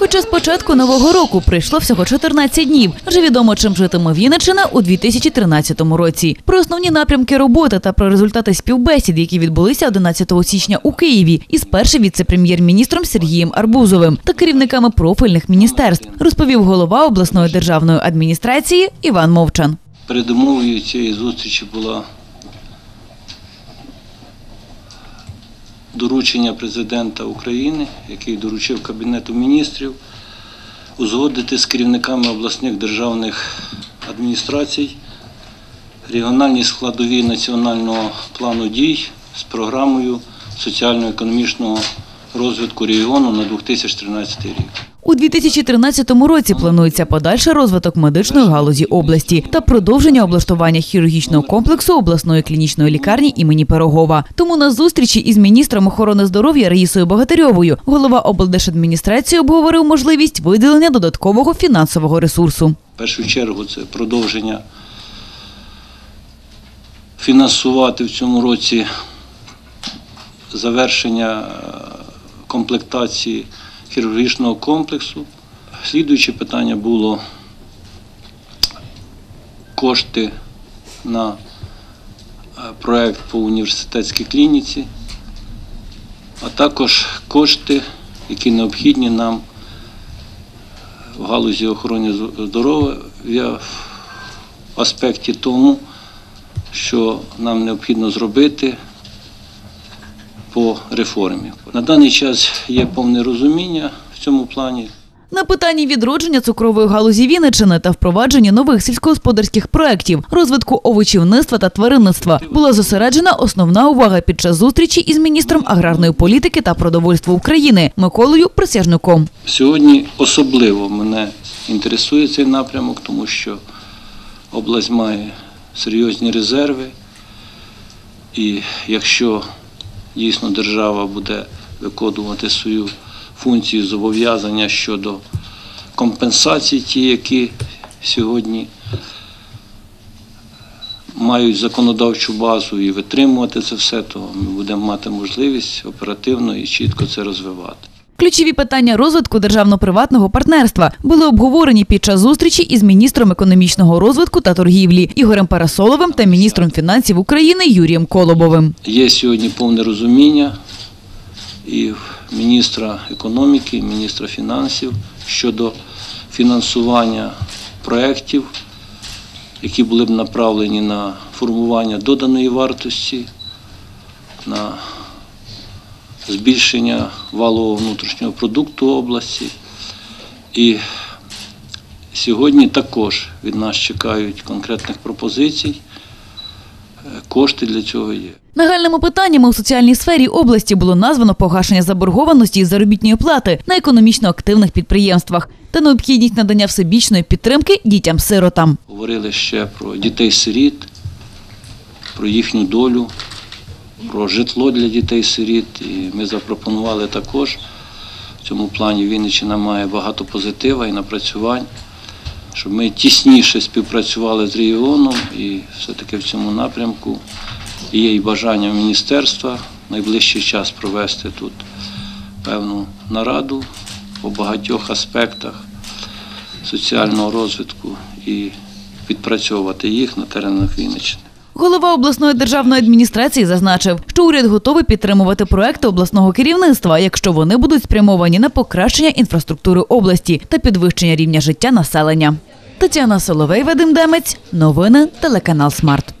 Хоча з початку нового року прийшло всього 14 днів. Вже відомо, чим житиме Вінниччина у 2013 році. Про основні напрямки роботи та про результати співбесід, які відбулися 11 січня у Києві, із першим віце-прем'єр-міністром Сергієм Арбузовим та керівниками профільних міністерств, розповів голова обласної державної адміністрації Іван Мовчан. Передумовою цієї зустрічі була доручення президента України, який доручив Кабінету міністрів узгодити з керівниками обласних державних адміністрацій регіональні складові національного плану дій з програмою соціально-економічного розвитку регіону на 2013 рік. У 2013 році планується подальший розвиток медичної галузі області та продовження облаштування хірургічного комплексу обласної клінічної лікарні імені Пирогова. Тому на зустрічі із міністром охорони здоров'я Раїсою Богатирьовою голова облдержадміністрації обговорив можливість виділення додаткового фінансового ресурсу. В першу чергу це продовження фінансувати в цьому році завершення е, комплектації хірургічного комплексу. Слідуюче питання було кошти на е, проект по університетській клініці, а також кошти, які необхідні нам в галузі охорони здоров'я в аспекті тому, що нам необхідно зробити по реформі. На даний час є повне розуміння в цьому плані. На питанні відродження цукрової галузі Вінниччини та впровадження нових сільськогосподарських проєктів, розвитку овочівництва та тваринництва була зосереджена основна увага під час зустрічі із міністром аграрної політики та продовольства України Миколою Присяжнюком. Сьогодні особливо мене інтересує цей напрямок, тому що область має серйозні резерви. І якщо дійсно держава буде виконувати свою функцію зобов'язання щодо компенсації, ті, які сьогодні мають законодавчу базу і витримувати це все, то ми будемо мати можливість оперативно і чітко це розвивати. Ключові питання розвитку державно-приватного партнерства були обговорені під час зустрічі із міністром економічного розвитку та торгівлі Ігорем Парасоловим та міністром фінансів України Юрієм Колобовим. Є сьогодні повне розуміння і міністра економіки, і міністра фінансів щодо фінансування проєктів, які були б направлені на формування доданої вартості, на збільшення валового внутрішнього продукту області. І сьогодні також від нас чекають конкретних пропозицій. Кошти для цього є. Нагальними питаннями у соціальній сфері області було названо погашення заборгованості із заробітної плати на економічно активних підприємствах та необхідність надання всебічної підтримки дітям-сиротам. Говорили ще про дітей-сиріт, про їхню долю, про житло для дітей-сиріт. І ми запропонували також. В цьому плані Вінниччина має багато позитива і напрацювань, щоб ми тісніше співпрацювали з регіоном і все-таки в цьому напрямку є і бажання міністерства найближчий час провести тут певну нараду по багатьох аспектах соціального розвитку і відпрацьовувати їх на теренах Вінниччини. Голова обласної державної адміністрації зазначив, що уряд готовий підтримувати проекти обласного керівництва, якщо вони будуть спрямовані на покращення інфраструктури області та підвищення рівня життя населення. Тетяна Соловей, Вадим Демець, новини, телеканал Смарт.